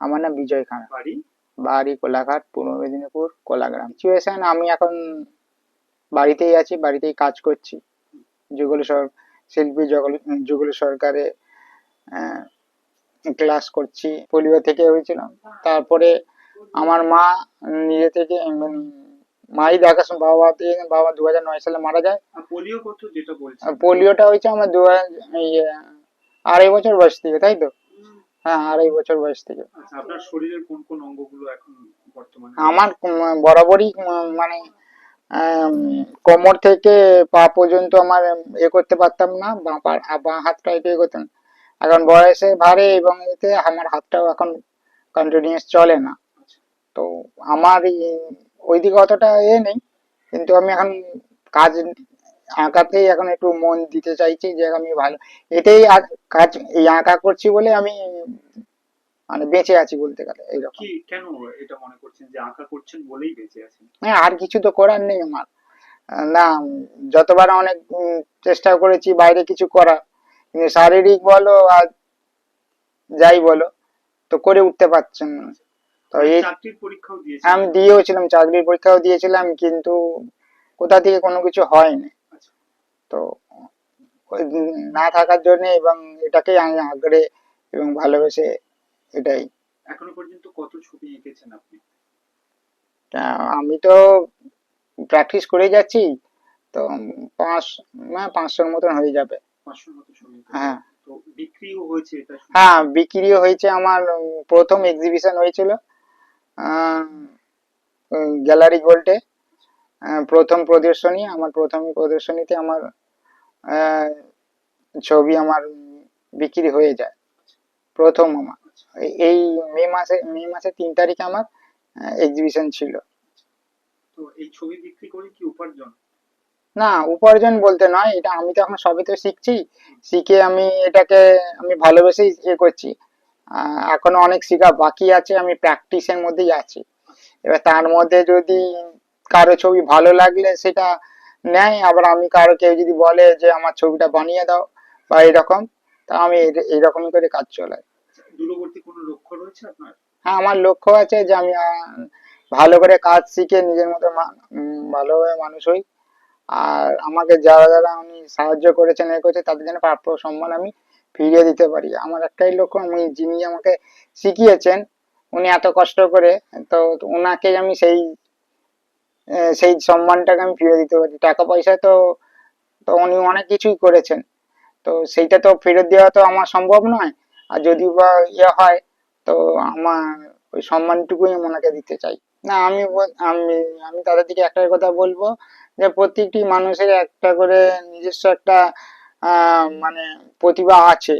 আমার নাম বিজয় খান। বাড়ি? বাড়ি কোলাঘাট পূর্ব মেদিনীপুর কোলাগ্রাম। সিচুয়েশন আমি এখন বাড়িতেই আছি বাড়িতেই কাজ করছি। যুগল সর শিল্পী যুগল সরকারে ক্লাস করছি। পোলিও থেকে হয়েছিলাম। তারপরে আমার মা নিজে থেকে মাই দেখাশোনা বাবা বাবা দু হাজার নয় সালে মারা যায়। পোলিও যেটা পোলিওটা হয়েছে আমার দু হাজার আড়াই বছর বয়স থেকে তাই তো? হ্যাঁ আড়াই বছর বয়স থেকে। আচ্ছা আপনার শরীরের কোন কোন অঙ্গগুলো এখন বর্তমানে? আমার বরাবরই মানে কোমর থেকে পা পর্যন্ত আমার এ করতে পারতাম না বাঁ হাতটা একটু এ করতাম এখন বয়সে ভারে এবং এতে আমার হাতটাও এখন কন্টিনিউয়াস চলে না। তো আমার ওই ওইদিকে অতটা এ নেই কিন্তু আমি এখন কাজ আঁকাতেই এখন একটু মন দিতে চাইছি যে আমি ভালো এটাই কাজ এই আঁকা করছি বলে আমি মানে বেঁচে আছি বলতে গেলে এইরকম। কি কেন এটা মনে করছেন যে আঁকা করছেন বলেই বেঁচে আছেন? হ্যাঁ আর কিছু তো করার নেই আমার। না যতবার অনেক চেষ্টা করেছি বাইরে কিছু করা কিন্তু শারীরিক বলো আর যাই বলো তো করে উঠতে পারছেন না। তো এই আমি দিয়েওছিলাম চাকরির পরীক্ষাও দিয়েছিলাম কিন্তু কোথা থেকে কোনো কিছু হয়নি। আচ্ছা। তো না থাকার জন্য এবং এটাকেই আমি আগ্রে এবং ভালোবেসে এটাই। এখনও পর্যন্ত কত ছবি এঁকেছেন আপনি? আমি তো প্র্যাকটিস করে যাচ্ছি তো পাঁচ মানে পাঁচশোর মতন হয়ে যাবে। হ্যাঁ। হ্যাঁ বিক্রিও হয়েছে আমার প্রথম এক্সিবিশন হয়েছিল গ্যালারি গোল্ডে প্রথম প্রদর্শনী আমার প্রথম প্রদর্শনীতে আমার ছবি আমার বিক্রি হয়ে যায়। প্রথম আমার। এই- এই মে মাসে মে মাসে তিন তারিখে আমার এক্সিবিশন ছিল। তো এই ছবি বিক্রি করে কি উপার্জন? না উপার্জন বলতে নয় এটা আমি তো এখন সবে তো শিখছি। শিখে আমি এটাকে আমি ভালোবেসেই ইয়ে করছি। এখনও অনেক শেখা বাকি আছে আমি প্র্যাকটিসের মধ্যেই আছি। এবার তার মধ্যে যদি কারও ছবি ভালো লাগলে সেটা নেয় আবার আমি কারও কেউ যদি বলে যে আমার ছবিটা বানিয়ে দাও বা এরকম তা আমি এই- এইরকমই করে কাজ চলাই দূরবর্তী কোনো লক্ষ্য রয়েছে আপনার? হ্যাঁ আমার লক্ষ্য আছে যে আমি ভালো করে কাজ শিখে নিজের মতো ভালোভাবে মানুষ হই। আর আমাকে যারা যারা আমি সাহায্য করেছেন এ করেছে তাদের জন্য প্রাপ্য সম্মান আমি ফিরিয়ে দিতে পারি। আমার একটাই লক্ষ্য আমি যিনি আমাকে শিখিয়েছেন উনি এত কষ্ট করে তো ওনাকে আমি সেই সেই সম্মানটাকে আমি ফিরে দিতে পারি। টাকা পয়সা তো তো উনি অনেক কিছুই করেছেন। তো সেইটা তো ফেরত দেওয়া তো আমার সম্ভব নয়। আর যদি বা ইয়ে হয়, তো আমার ওই সম্মানটুকুই ওনাকে দিতে চাই। না, আমি আমি আমি তাদের দিকে একটাই কথা বলব যে, প্রত্যেকটি মানুষের একটা করে নিজস্ব একটা মানে প্রতিভা আছে।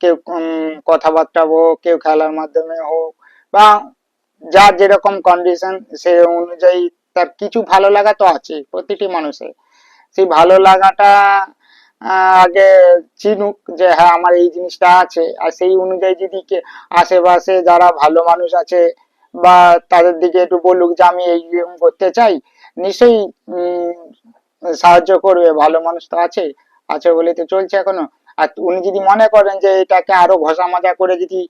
কেউ কথাবার্তা হোক, কেউ খেলার মাধ্যমে হোক, বা যার যেরকম কন্ডিশন সে অনুযায়ী তার কিছু ভালো লাগা তো আছে প্রতিটি মানুষের। সেই ভালো লাগাটা আগে চিনুক যে হ্যাঁ আমার এই জিনিসটা আছে। আর সেই অনুযায়ী যদি আশেপাশে যারা ভালো মানুষ আছে বা তাদের দিকে একটু বলুক যে আমি এই করতে চাই, নিশ্চয়ই সাহায্য করবে। ভালো মানুষ তো আছে আছে বলেই তো চলছে এখনও। আর উনি যদি মনে করেন যে এটাকে আরও ঘষা মাজা করে যদি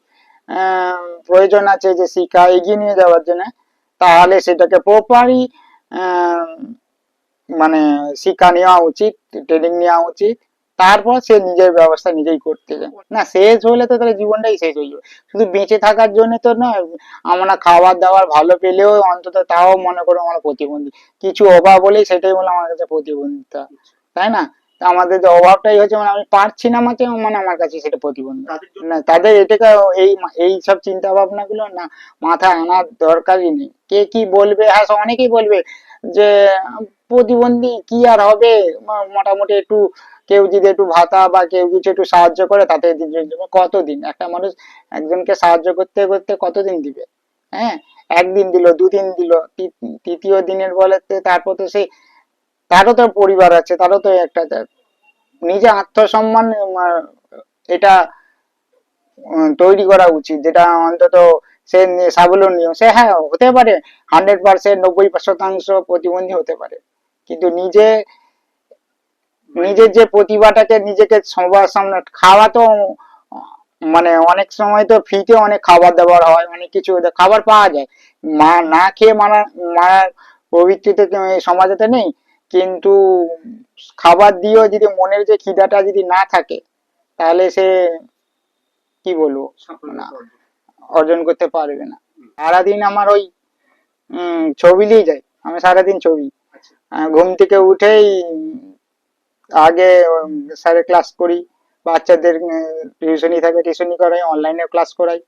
প্রয়োজন আছে যে শিক্ষা এগিয়ে নিয়ে যাওয়ার জন্য তাহলে সেটাকে প্রপারই মানে শিক্ষা নেওয়া উচিত ট্রেনিং নেওয়া উচিত। তারপর সে নিজের ব্যবস্থা নিজেই করতে যায়। না, শেষ হলে তো তাহলে জীবনটাই শেষ হয়ে যাবে। শুধু বেঁচে থাকার জন্য তো নয়, আমরা খাবার দাবার ভালো পেলেও অন্তত তাও মনে করো আমরা প্রতিবন্ধী। কিছু অভাব হলেই সেটাই বলে আমার কাছে প্রতিবন্ধিতা। তাই না? তা আমাদের যে অভাবটাই হচ্ছে মানে আমি পারছি না মাঝে মানে আমার কাছে সেটা প্রতিবন্ধী না তাদের এটাকে এই এই সব চিন্তা ভাবনা গুলো না মাথায় আনার দরকারই নেই। কে কি বলবে? হ্যাঁ অনেকেই বলবে যে প্রতিবন্ধী কি আর হবে? মোটামুটি একটু কেউ যদি একটু ভাতা বা কেউ কিছু একটু সাহায্য করে তাতে কতদিন? একটা মানুষ একজনকে সাহায্য করতে করতে কতদিন দিবে? হ্যাঁ একদিন দিল দুদিন দিল তৃতীয় দিনের বলেতে তারপর তো সেই তারও তো পরিবার আছে, তারও তো একটা নিজে আত্মসম্মান এটা তৈরি করা উচিত। যেটা অন্তত সে নি- স্বাবলম্বী, সে হ্যাঁ হতে পারে হান্ড্রেড পার্সেন্ট নব্বই শতাংশ প্রতিবন্ধী হতে পারে। কিন্তু নিজে, নিজের যে প্রতিভাটাকে নিজেকে সবার সামনে, খাওয়া তো মানে অনেক সময় তো ফ্রিতে অনেক খাবার দাবার হয়, অনেক কিছু খাবার পাওয়া যায়। মা, না খেয়ে মারা, মারার প্রবৃত্তিতে তো সমাজেতে নেই। কিন্তু খাবার দিয়েও যদি মনের যে খিদাটা যদি না থাকে তাহলে সে কি বলব? না। অর্জন। করতে পারবে না। সারাদিন আমার ওই ছবি নিয়ে যায়। আমি সারাদিন ছবি। আচ্ছা। ঘুম থেকে উঠেই আগে স্যারের ক্লাস করি বাচ্চাদের টিউশনি থাকে টিউশনি করাই অনলাইনে ক্লাস করাই।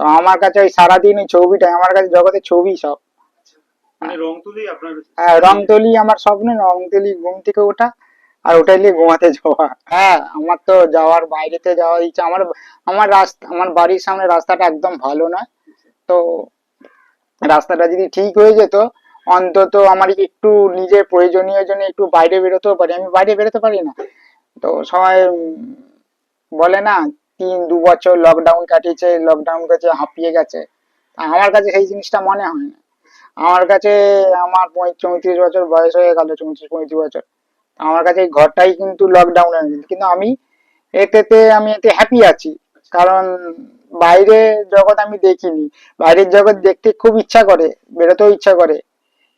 তো আমার কাছে ওই সারাদিন ওই ছবিটাই আমার কাছে জগতের ছবি সব মানে রং তুলেই আপনার হ্যাঁ রং তুলি আমার স্বপ্ন, রং তুলি ঘুম থেকে ওঠা আর ওটাই নিয়ে ঘুমাতে যাওয়া। হ্যাঁ আমার তো যাওয়ার বাইরেতে যাওয়ার ইচ্ছা। আমার আমার রাস্তা, আমার বাড়ির সামনে রাস্তাটা একদম ভালো না। তো রাস্তাটা যদি ঠিক হয়ে যেত, অন্তত আমার একটু নিজের প্রয়োজনীয় জন্য একটু বাইরে বেরোতেও পারি। আমি বাইরে বেরোতে পারি না। তো সবাই বলে না, তিন, দু বছর লকডাউন কাটিয়েছে লকডাউন কাছে হাঁপিয়ে গেছে। আমার কাছে সেই জিনিসটা মনে হয় না। আমার কাছে আমার চৌত্রিশ বছর বয়স হয়ে গেল, চৌত্রিশ, পঁয়ত্রিশ বছর। আমার কাছে এই ঘরটাই কিন্তু লকডাউনের কিন্তু আমি এতেতে আমি এতে হ্যাপি আছি। কারণ বাইরে জগৎ আমি দেখিনি। বাইরের জগৎ দেখতে খুব ইচ্ছা করে, বেরোতেও ইচ্ছা করে।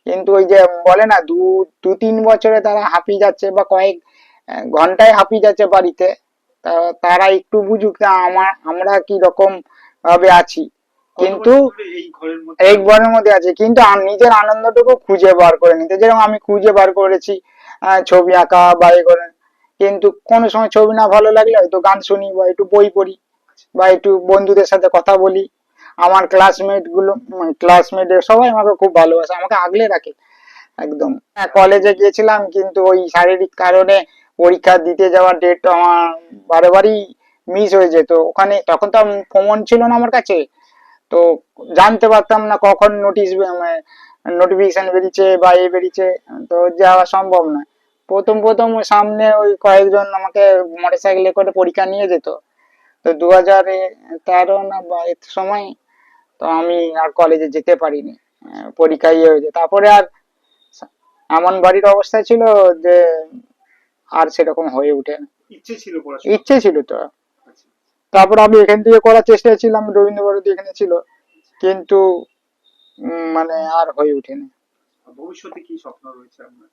কিন্তু ওই যে বলে না, দু দু তিন বছরে তারা হাঁপিয়ে যাচ্ছে বা কয়েক ঘন্টায় হাঁপিয়ে যাচ্ছে বাড়িতে। তারা একটু বুঝুক আমার, আমরা কি রকম ভাবে আছি। কিন্তু এই ঘরের মধ্যে এক ঘরের মধ্যে আছে কিন্তু নিজের আনন্দটুকু খুঁজে বার করে নিতে যেরকম আমি খুঁজে বার করেছি ছবি আঁকা বা এ করে কিন্তু কোনো সময় ছবি না ভালো লাগলে হয়তো গান শুনি বা একটু বই পড়ি বা একটু বন্ধুদের সাথে কথা বলি। আমার ক্লাসমেটগুলো ক্লাসমেট সবাই আমাকে খুব ভালোবাসে আমাকে আগলে রাখে একদম। কলেজে গিয়েছিলাম কিন্তু ওই শারীরিক কারণে পরীক্ষা দিতে যাওয়ার ডেট আমার বারে বারই মিস হয়ে যেত। ওখানে তখন তো ফোন ছিল না আমার কাছে। তো জানতে পারতাম না কখন নোটিশ নোটিফিকেশন বেরিয়েছে বা এ বেরিয়েছে তো যাওয়া সম্ভব না প্রথম প্রথম সামনে ওই কয়েকজন আমাকে মোটর সাইকেলে করে পরীক্ষা নিয়ে যেত তো দু হাজার তেরো না বা এর সময় তো আমি আর কলেজে যেতে পারিনি পরীক্ষা ইয়ে হয়েছে তারপরে আর এমন বাড়ির অবস্থা ছিল যে আর সেরকম হয়ে ওঠে না। ইচ্ছে ছিল ইচ্ছে ছিল তো। তারপর আমি এখান থেকে করার চেষ্টা ছিলাম রবীন্দ্র ভারতী এখানে ছিল। কিন্তু মানে আর হয়ে ওঠেনি। ভবিষ্যতে কি স্বপ্ন রয়েছে আপনার?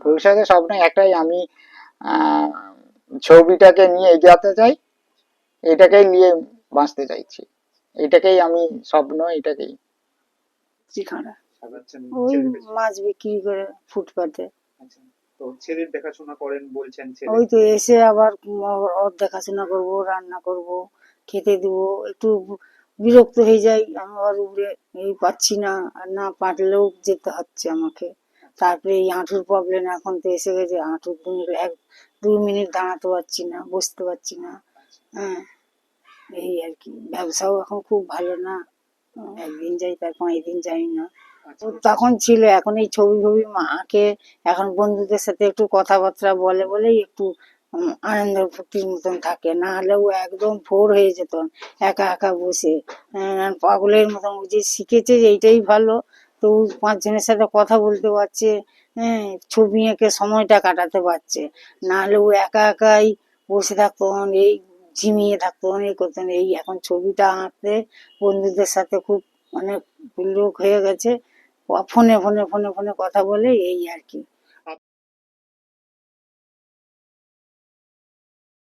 ভবিষ্যতে স্বপ্ন একটাই আমি আহ, ছবিটাকে নিয়ে এগিয়ে চাই এটাকেই নিয়ে বাঁচতে চাইছি। এটাকেই আমি স্বপ্ন এটাকেই। ওই মাছ বিক্রি করে ফুটপাতে। তো ছেলের দেখাশোনা করেন, বলছেন ছেলে। ওই তো এসে আবার ওর দেখাশোনা করব, রান্না করব, খেতে দেবো, একটু বিরক্ত হয়ে যাই আমি ওর উপরে এই পাচ্ছি না না পারলেও যেতে হচ্ছে আমাকে। তারপরে এই হাঁটুর প্রবলেম এখন তো এসে গেছে হাঁটুর দুই এক দু মিনিট দাঁড়াতে পারছি না, বসতে পারছি না। হ্যাঁ এই আর কি। ব্যবসাও এখন খুব ভালো না। একদিন যাই তার পাঁচ দিন যাই না। তখন ছিল, এখন এই ছবি ছবি মাকে, এখন বন্ধুদের সাথে একটু কথাবার্তা বলে বলেই একটু আনন্দ ফুর্তির মতন থাকে। না হলে ও একদম ভোর হয়ে যেত, একা একা বসে। পাগলের মতন যে শিখেছে যে এইটাই ভালো, তো পাঁচজনের সাথে কথা বলতে পারছে হ্যাঁ ছবি এঁকে সময়টা কাটাতে পারছে। না ও একা একাই বসে থাকতো, এই ঝিমিয়ে থাকতো অনেক করতেন এই। এখন ছবিটা আঁকতে বন্ধুদের সাথে খুব অনেক লোক হয়ে গেছে ফোনে ফোনে ফোনে ফোনে কথা বলে এই আর কি।